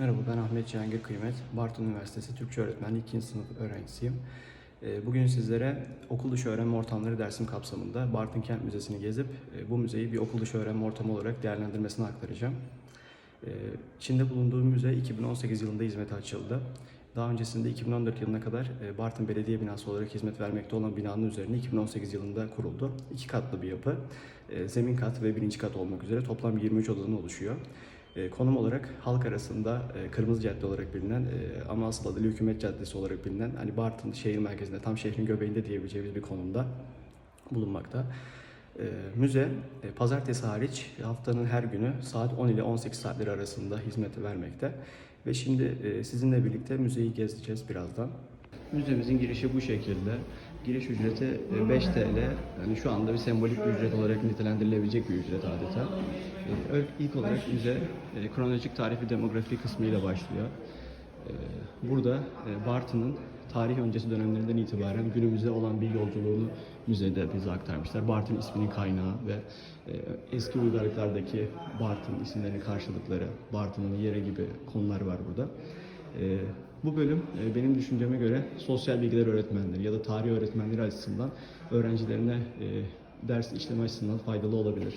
Merhaba ben Ahmet Cihangir Kıymet. Bartın Üniversitesi Türkçe Öğretmenliği 2. sınıf öğrencisiyim. Ee, Bugün sizlere okul dışı öğrenme ortamları dersim kapsamında Bartın Kent Müzesi'ni gezip e, bu müzeyi bir okul dışı öğrenme ortamı olarak değerlendirmesini aktaracağım. Ee, İçinde bulunduğum müze 2018 yılında hizmete açıldı. Daha öncesinde 2014 yılına kadar e, Bartın Belediye Binası olarak hizmet vermekte olan binanın üzerine 2018 yılında kuruldu. İki katlı bir yapı. E, Zemin kat ve birinci kat olmak üzere toplam 23 odadan oluşuyor. E, Konum olarak halk arasında e, Kırmızı Cadde olarak bilinen e, ama asıl adıyla Hükümet Caddesi olarak bilinen hani Bartın şehir merkezinde tam şehrin göbeğinde diyebileceğimiz bir konumda bulunmakta. E, Müze e, pazartesi hariç haftanın her günü saat 10 ile 18 saatleri arasında hizmet vermekte. Ve şimdi sizinle birlikte müzeyi gezeceğiz birazdan. Müzemizin girişi bu şekilde. Giriş ücreti e, 5 TL. Yani şu anda bir sembolik ücret olarak nitelendirilebilecek bir ücret adeta. E, İlk olarak müze e, kronolojik tarihi demografi kısmıyla başlıyor. E, Burada e, Bartın'ın tarih öncesi dönemlerinden itibaren günümüze olan bir yolculuğunu müzede bize aktarmışlar. Bartın isminin kaynağı ve e, eski uygarlıklardaki Bartın isimlerinin karşılıkları, Bartın'ın yeri gibi konular var burada. Bu bölüm e, benim düşünceme göre sosyal bilgiler öğretmenleri ya da tarih öğretmenleri açısından öğrencilerine e, ders işleme açısından faydalı olabilir.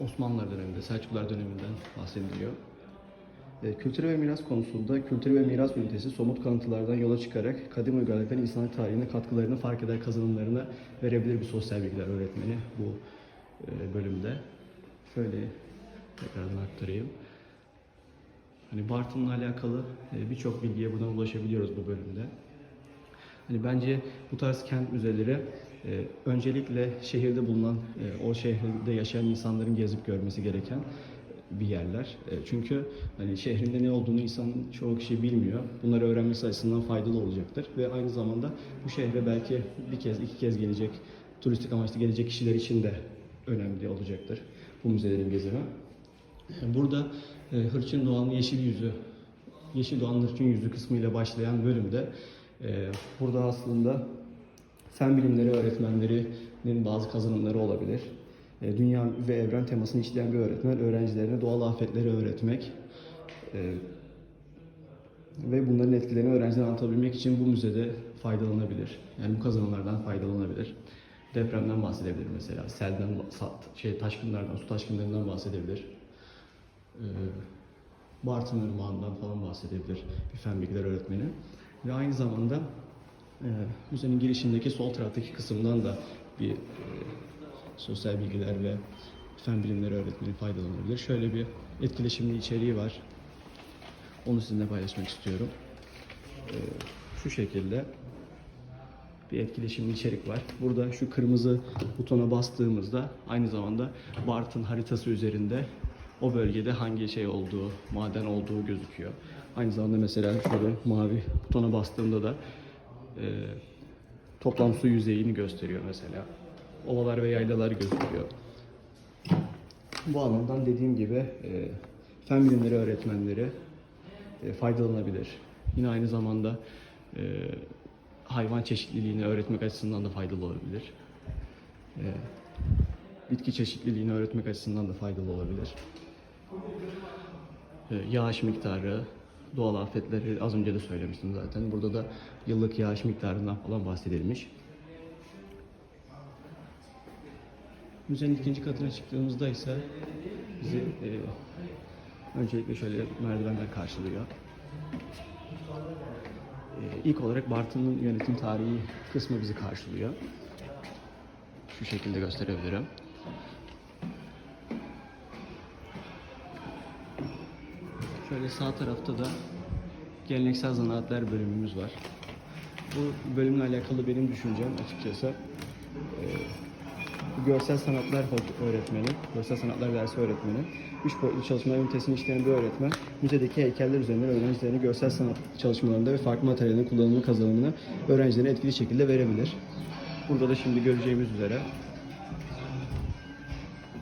Osmanlılar döneminde, Selçuklular döneminden bahsediliyor. E, Kültür ve miras konusunda kültür ve miras ünitesi somut kanıtlardan yola çıkarak kadim uygarlıkların insanlık tarihine katkılarını fark eder kazanımlarını verebilir bir sosyal bilgiler öğretmeni bu bölümde. Şöyle tekrardan aktarayım. Hani Bartın'la alakalı e, birçok bilgiye buradan ulaşabiliyoruz bu bölümde. Hani bence bu tarz kent müzeleri e, öncelikle şehirde bulunan, e, o şehirde yaşayan insanların gezip görmesi gereken bir yerler. Çünkü hani şehrinde ne olduğunu insanın çoğu kişi bilmiyor. Bunları öğrenmesi açısından faydalı olacaktır ve aynı zamanda bu şehre belki bir kez, iki kez gelecek, turistik amaçlı gelecek kişiler için de önemli olacaktır bu müzelerin gezimi. Burada e, Hırçın Doğan'ın Yeşil Yüzü, Yeşil Doğan'ın Hırçın Yüzü kısmıyla başlayan bölümde e, burada aslında fen bilimleri öğretmenlerinin bazı kazanımları olabilir. E, Dünya ve evren temasını işleyen bir öğretmen öğrencilerine doğal afetleri öğretmek e, ve bunların etkilerini öğrencilere anlatabilmek için bu müzede faydalanabilir. Yani bu kazanımlardan faydalanabilir. Depremden bahsedebilir mesela, selden, şey taşkınlardan, su taşkınlarından bahsedebilir. Ee, Bartın Irmağı'ndan falan bahsedebilir bir fen bilgiler öğretmeni. Ve aynı zamanda e, müzenin girişindeki sol taraftaki kısımdan da bir e, sosyal bilgiler ve fen bilimleri öğretmeni faydalanabilir. Şöyle bir etkileşimli içeriği var. Onu sizinle paylaşmak istiyorum. Ee, şu şekilde bir etkileşimli içerik var. Burada şu kırmızı butona bastığımızda aynı zamanda Bartın haritası üzerinde o bölgede hangi şey olduğu, maden olduğu gözüküyor. Aynı zamanda mesela şöyle mavi butona bastığımda da e, toplam su yüzeyini gösteriyor mesela. Ovalar ve yaylalar gözüküyor. Bu alandan dediğim gibi e, fen bilimleri öğretmenleri e, faydalanabilir. Yine aynı zamanda e, hayvan çeşitliliğini öğretmek açısından da faydalı olabilir. E, bitki çeşitliliğini öğretmek açısından da faydalı olabilir. E, yağış miktarı, doğal afetleri az önce de söylemiştim zaten. Burada da yıllık yağış miktarından falan bahsedilmiş. Müzenin ikinci katına çıktığımızda ise bizi e, öncelikle şöyle merdivenler karşılıyor. E, ilk olarak Bartın'ın yönetim tarihi kısmı bizi karşılıyor. Şu şekilde gösterebilirim. Şöyle sağ tarafta da geleneksel zanaatler bölümümüz var. Bu bölümle alakalı benim düşüncem açıkçası e, görsel sanatlar öğretmeni, görsel sanatlar dersi öğretmeni, üç boyutlu çalışmalar ünitesini işleyen bir öğretmen, müzedeki heykeller üzerinden öğrencilerine görsel sanat çalışmalarında ve farklı materyallerin kullanımı kazanımını öğrencilerine etkili şekilde verebilir. Burada da şimdi göreceğimiz üzere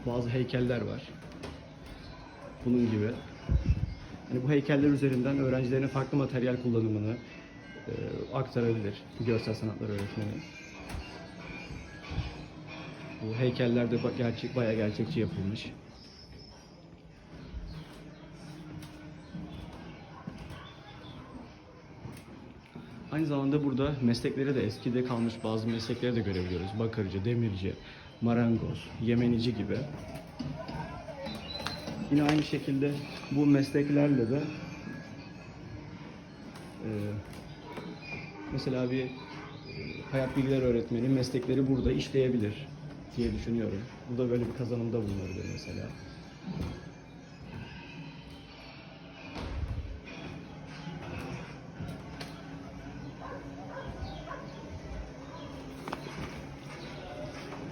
bazı heykeller var. Bunun gibi. Hani bu heykeller üzerinden öğrencilerine farklı materyal kullanımını e, aktarabilir görsel sanatlar öğretmeni. Bu heykeller de gerçek, bayağı gerçekçi yapılmış. Aynı zamanda burada mesleklere de eskide kalmış bazı meslekleri de görebiliyoruz. Bakırcı, demirci, marangoz, yemenici gibi. Yine aynı şekilde bu mesleklerle de e, mesela bir e, hayat bilgileri öğretmeni meslekleri burada işleyebilir diye düşünüyorum. Burada böyle bir kazanımda bulunabilir mesela.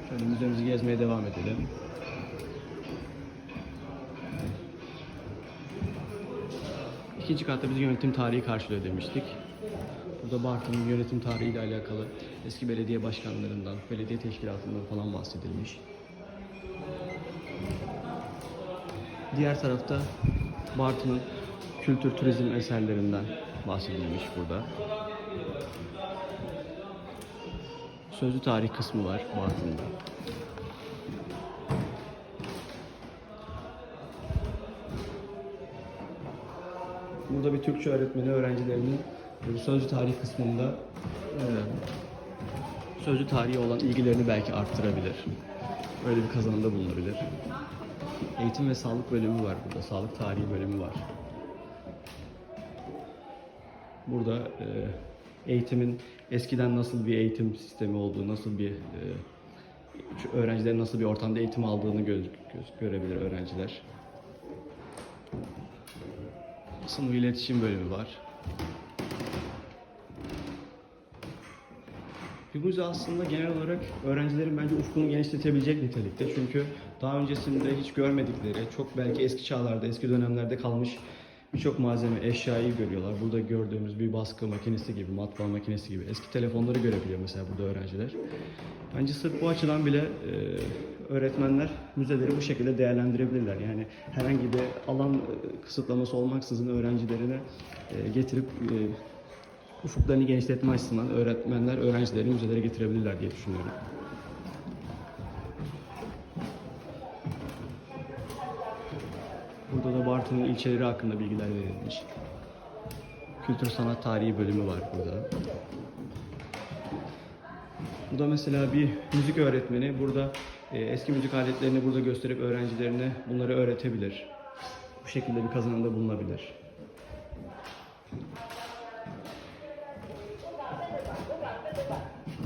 Şöyle müzemizi gezmeye devam edelim. İkinci katta bizi yönetim tarihi karşılıyor demiştik. Burada Bartın'ın yönetim tarihiyle alakalı eski belediye başkanlarından, belediye teşkilatından falan bahsedilmiş. Diğer tarafta Bartın'ın kültür turizm eserlerinden bahsedilmiş burada. Sözlü tarih kısmı var Bartın'da. Burada bir Türkçe öğretmeni öğrencilerinin bu sözlü tarih kısmında e, sözlü tarihi olan ilgilerini belki arttırabilir. Öyle bir kazanımda bulunabilir. Eğitim ve sağlık bölümü var burada. Sağlık tarihi bölümü var. Burada e, eğitimin eskiden nasıl bir eğitim sistemi olduğu, nasıl bir e, öğrencilerin nasıl bir ortamda eğitim aldığını görebilir öğrenciler. Sınıf iletişim bölümü var. Bir müze aslında genel olarak öğrencilerin bence ufkunu genişletebilecek nitelikte. Çünkü daha öncesinde hiç görmedikleri, çok belki eski çağlarda, eski dönemlerde kalmış birçok malzeme, eşyayı görüyorlar. Burada gördüğümüz bir baskı makinesi gibi, matbaa makinesi gibi eski telefonları görebiliyor mesela burada öğrenciler. Bence sırf bu açıdan bile e, öğretmenler müzeleri bu şekilde değerlendirebilirler. Yani herhangi bir alan e, kısıtlaması olmaksızın öğrencilerine e, getirip e, ufuklarını genişletme açısından öğretmenler öğrencilerini müzelere getirebilirler diye düşünüyorum. Burada da Bartın'ın ilçeleri hakkında bilgiler verilmiş. Kültür sanat tarihi bölümü var burada. Bu da mesela bir müzik öğretmeni burada eski müzik aletlerini burada gösterip öğrencilerine bunları öğretebilir. Bu şekilde bir kazanımda bulunabilir.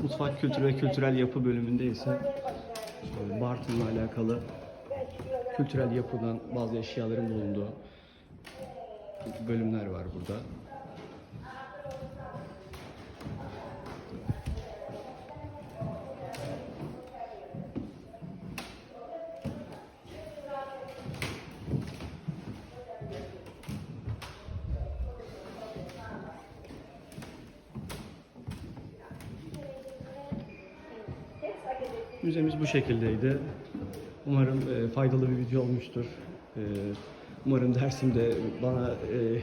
Mutfak kültürü ve kültürel yapı bölümünde ise Bartın'la alakalı kültürel yapıdan bazı eşyaların bulunduğu bölümler var burada. Müzemiz bu şekildeydi. Umarım e, faydalı bir video olmuştur. E, umarım dersimde bana e,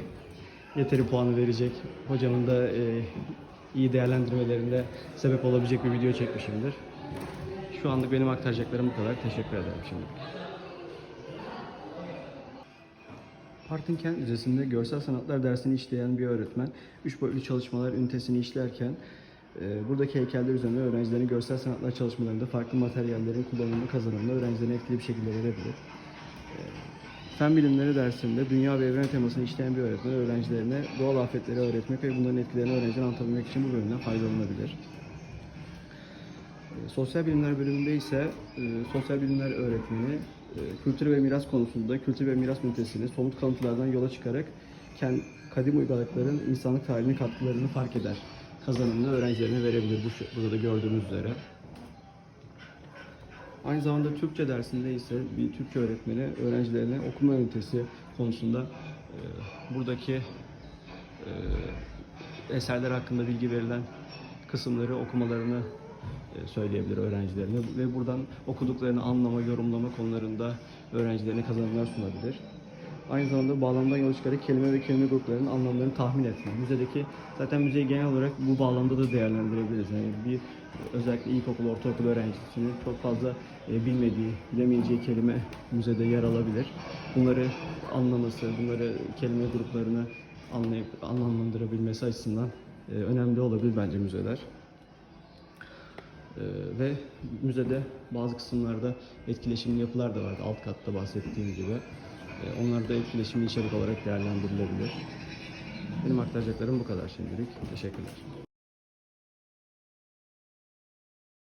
yeteri puanı verecek, hocamın da e, iyi değerlendirmelerinde sebep olabilecek bir video çekmişimdir. Şu anlık benim aktaracaklarım bu kadar. Teşekkür ederim şimdilik. Partin Kent Müzesi'nde görsel sanatlar dersini işleyen bir öğretmen, üç boyutlu çalışmalar ünitesini işlerken buradaki heykeller üzerinde öğrencilerin görsel sanatlar çalışmalarında farklı materyallerin kullanımını kazanımını öğrencilerine etkili bir şekilde verebilir. E, Fen bilimleri dersinde dünya ve evren temasını işleyen bir öğretmen öğrencilerine doğal afetleri öğretmek ve bunların etkilerini öğrencilere anlatabilmek için bu bölümden faydalanabilir. E, Sosyal bilimler bölümünde ise e, sosyal bilimler öğretmeni e, kültür ve miras konusunda kültür ve miras ünitesini somut kanıtlardan yola çıkarak kend, kadim uygarlıkların insanlık tarihine katkılarını fark eder. Kazanımını öğrencilerine verebilir bu, burada da gördüğünüz üzere. Aynı zamanda Türkçe dersinde ise bir Türkçe öğretmeni öğrencilerine okuma ünitesi konusunda e, buradaki e, eserler hakkında bilgi verilen kısımları okumalarını e, söyleyebilir öğrencilerine ve buradan okuduklarını anlama, yorumlama konularında öğrencilerine kazanımlar sunabilir. Aynı zamanda bağlamdan yola çıkarak kelime ve kelime gruplarının anlamlarını tahmin etme. Müzedeki zaten müzeyi genel olarak bu bağlamda da değerlendirebiliriz. Yani bir özellikle ilkokul, ortaokul öğrencisinin çok fazla e, bilmediği, bilemeyeceği kelime müzede yer alabilir. Bunları anlaması, bunları kelime gruplarını anlayıp anlamlandırabilmesi açısından e, önemli olabilir bence müzeler. Ee, ve müzede bazı kısımlarda etkileşimli yapılar da vardı. Alt katta bahsettiğim gibi. Ee, onlar da etkileşimli içerik olarak değerlendirilebilir. Benim aktaracaklarım bu kadar şimdilik. Teşekkürler.